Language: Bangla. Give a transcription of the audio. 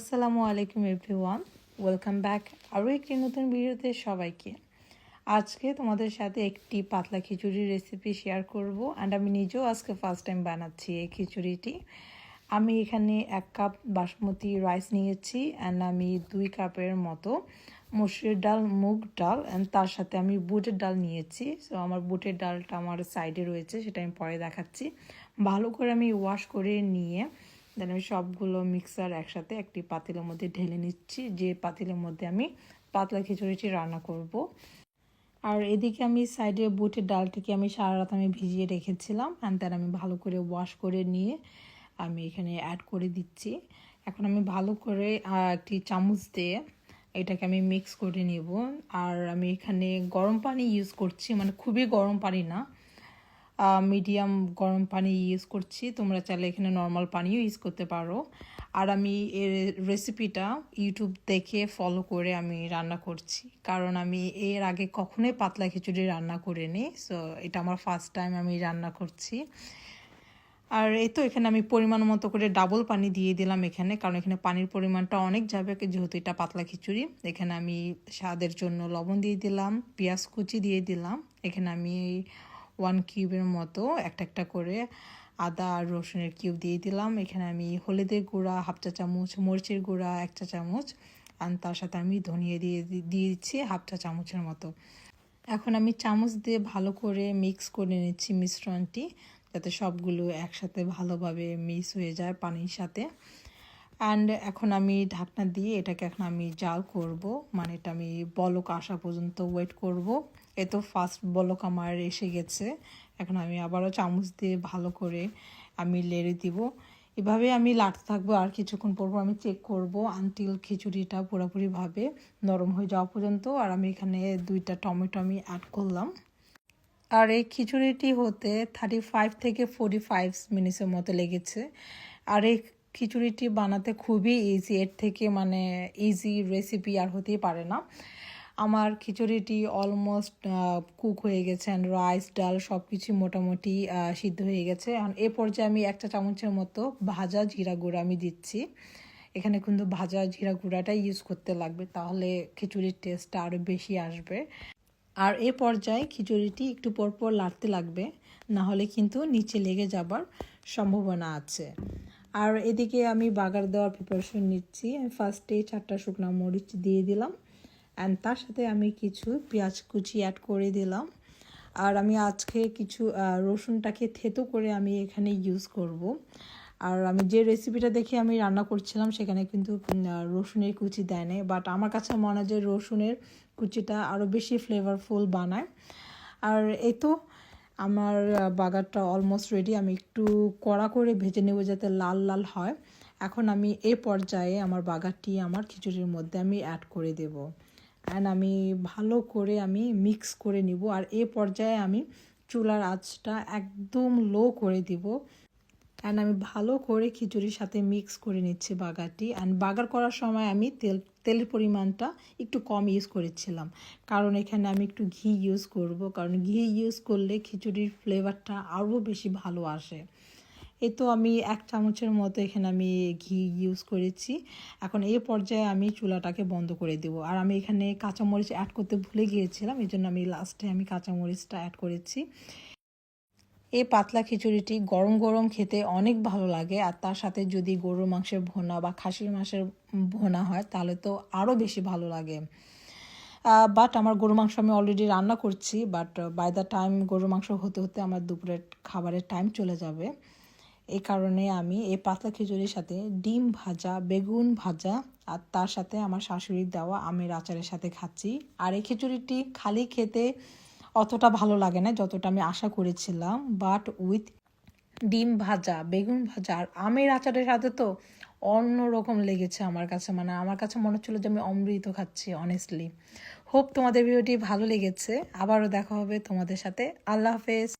আসসালামু আলাইকুম এভরিওয়ান। ওয়েলকাম ব্যাক আরও একটি নতুন ভিডিওতে সবাইকে। আজকে তোমাদের সাথে একটি পাতলা খিচুড়ির রেসিপি শেয়ার করব অ্যান্ড আমি নিজেও আজকে ফার্স্ট টাইম বানাচ্ছি এই খিচুড়িটি। আমি এখানে এক কাপ বাসমতি রাইস নিয়েছি অ্যান্ড আমি দুই কাপের মতো মসুর ডাল, মুগ ডাল অ্যান্ড তার সাথে আমি বুটের ডাল নিয়েছি। সো আমার বুটের ডালটা আমার সাইডে রয়েছে, সেটা আমি পরে দেখাচ্ছি। ভালো করে আমি ওয়াশ করে নিয়ে দেন আমি সবগুলো মিক্সার একসাথে একটি পাতিলের মধ্যে ঢেলে নিচ্ছি। যে পাতিলের মধ্যে আমি পাতলা খিচুড়িটি রান্না করব। আর এদিকে আমি সাইডে বুটের ডালটিকে আমি সারা রাত আমি ভিজিয়ে রেখেছিলাম অ্যান্ড দেন আমি ভালো করে ওয়াশ করে নিয়ে আমি এখানে অ্যাড করে দিচ্ছি। এখন আমি ভালো করে একটি চামচ দিয়ে এটাকে আমি মিক্স করে নেব। আর আমি এখানে গরম পানি ইউজ করছি মানে খুবই গরম পানি না। মিডিয়াম গরম পানি ইউজ করছি। তোমরা চাইলে এখানে নর্মাল পানিও ইউজ করতে পারো। আর আমি এর রেসিপিটা ইউটিউব দেখে ফলো করে আমি রান্না করছি। কারণ আমি এর আগে কখনোই পাতলা খিচুড়ি রান্না করিনি। সো এটা আমার ফার্স্ট টাইম আমি রান্না করছি। আর এই তো এখানে আমি পরিমাণ মতো করে ডাবল পানি দিয়ে দিলাম এখানে। কারণ এখানে পানির পরিমাণটা অনেক যাবে যেহেতু এটা পাতলা খিচুড়ি। এখানে আমি স্বাদের জন্য লবণ দিয়ে দিলাম, পেঁয়াজ কুচি দিয়ে দিলাম। এখানে আমি ওয়ান কিউবের মতো, একটা একটা করে আদা আর রসুনের কিউব দিয়ে দিলাম। এখানে আমি হলুদের গুঁড়া হাফ চা চামচ, মরিচের গুঁড়া, এক চা চামচ আর তার সাথে আমি ধনিয়া দিয়ে দিয়ে দিচ্ছি হাফ চা চামচের মতো। এখন আমি চামচ দিয়ে ভালো করে মিক্স করে নিচ্ছি মিশ্রণটি, যাতে সবগুলো একসাথে ভালোভাবে মিক্স হয়ে যায় পানির সাথে। অ্যান্ড এখন আমি ঢাকনা দিয়ে এটাকে এখন আমি জাল করব মানে এটা আমি বলক আসা পর্যন্ত ওয়েট করব। এ তো ফার্স্ট বলক আমার এসে গেছে। এখন আমি আবারও চামচ দিয়ে ভালো করে আমি লেড়ে দিব। এভাবে আমি লাটতে থাকব আর কিছুক্ষণ পর আমি চেক করব আনটিল খিচুড়িটা পুরোপুরিভাবে নরম হয়ে যাওয়া পর্যন্ত। আর আমি এখানে দুইটা টমেটো আমি অ্যাড করলাম। আর এই খিচুড়িটি হতে থার্টি ফাইভ থেকে ফোর্টি ফাইভ মিনিটসের মতো লেগেছে। আর এই খিচুড়িটি বানাতে খুবই ইজি এর থেকে মানে ইজি রেসিপি আর হতেই পারে না। আমার খিচুড়িটি অলমোস্ট কুক হয়ে গেছে অ্যান্ড রাইস ডাল সব কিছু মোটামুটি সিদ্ধ হয়ে গেছে। এ পর্যায়ে আমি একটা চামচের মতো ভাজা জিরা গুঁড়া আমি দিচ্ছি। এখানে কিন্তু ভাজা জিরা গুঁড়াটাই ইউজ করতে লাগবে, তাহলে খিচুড়ির টেস্টটা আরও বেশি আসবে। আর এ পর্যায়ে খিচুড়িটি একটু পরপর লাড়তে লাগবে না হলে কিন্তু নিচে লেগে যাবার সম্ভাবনা আছে। আর এদিকে আমি বাগার দেওয়ার প্রিপারেশন নিচ্ছি। ফার্স্টে চারটা শুকনো মরিচ দিয়ে দিলাম। অ্যান্ড তার সাথে আমি কিছু পেঁয়াজ কুচি অ্যাড করে দিলাম। আর আমি আজকে কিছু রসুনটাকে থেতো করে আমি এখানে ইউজ করব। আর আমি যে রেসিপিটা দেখে আমি রান্না করছিলাম, সেখানে কিন্তু রসুনের কুচি দেয় নাই। বাট আমার কাছে মনে হয় যে রসুনের কুচিটা আরও বেশি ফ্লেভারফুল বানায়। আর এই তো আমার বাগারটা অলমোস্ট রেডি আমি একটু কড়া করে ভেজে নেব যাতে লাল লাল হয়। এখন আমি এ পর্যায়ে আমার বাগারটি, আমার খিচুড়ির মধ্যে আমি অ্যাড করে দেব। অ্যান্ড আমি ভালো করে আমি মিক্স করে নিব। আর এ পর্যায়ে আমি চুলার আঁচটা একদম লো করে দিব। অ্যান্ড আমি ভালো করে খিচুড়ির সাথে মিক্স করে নিচ্ছি বাগাটি অ্যান্ড বাগার করার সময় আমি তেল, তেলের পরিমাণটা একটু কম ইউজ করেছিলাম। কারণ এখানে আমি একটু ঘি ইউজ করব। কারণ ঘি ইউজ করলে খিচুড়ির ফ্লেভারটা আরও বেশি ভালো আসে। এই তো আমি এক চামচের মতো এখানে আমি ঘি ইউজ করেছি। এখন এই পর্যায়ে আমি চুলাটাকে বন্ধ করে দেব। আর আমি এখানে কাঁচামরিচ অ্যাড করতে ভুলে গিয়েছিলাম, এই জন্য আমি লাস্টে আমি কাঁচামরিচটা অ্যাড করেছি। এই পাতলা খিচুড়িটি গরম গরম খেতে অনেক ভালো লাগে, আর তার সাথে যদি গরুর মাংসের ভোনা বা খাসির মাংসের ভোনা হয়, তাহলে তো আরও বেশি ভালো লাগে। বাট আমার গরু মাংস আমি অলরেডি রান্না করছি বাট বাই দ্য টাইম গরু মাংস হতে হতে আমার দুপুরের খাবারের টাইম চলে যাবে। এই কারণে আমি এই পাতলা খিচুড়ির সাথে ডিম ভাজা, বেগুন ভাজা আর তার সাথে আমার শাশুড়ির দেওয়া আমের আচারের সাথে খাচ্ছি। আর এই খিচুড়িটি খালি খেতে অতটা ভালো লাগে না যতটা আমি আশা করেছিলাম বাট উইথ ডিম ভাজা, বেগুন ভাজা আর আমের আচারের সাথে তো অন্যরকম লেগেছে আমার কাছে। মানে আমার কাছে মনে হচ্ছিল যে আমি অমৃত খাচ্ছি অনেস্টলি হোপ তোমাদের ভিডিওটি ভালো লেগেছে। আবারও দেখা হবে তোমাদের সাথে। আল্লাহ হাফেজ।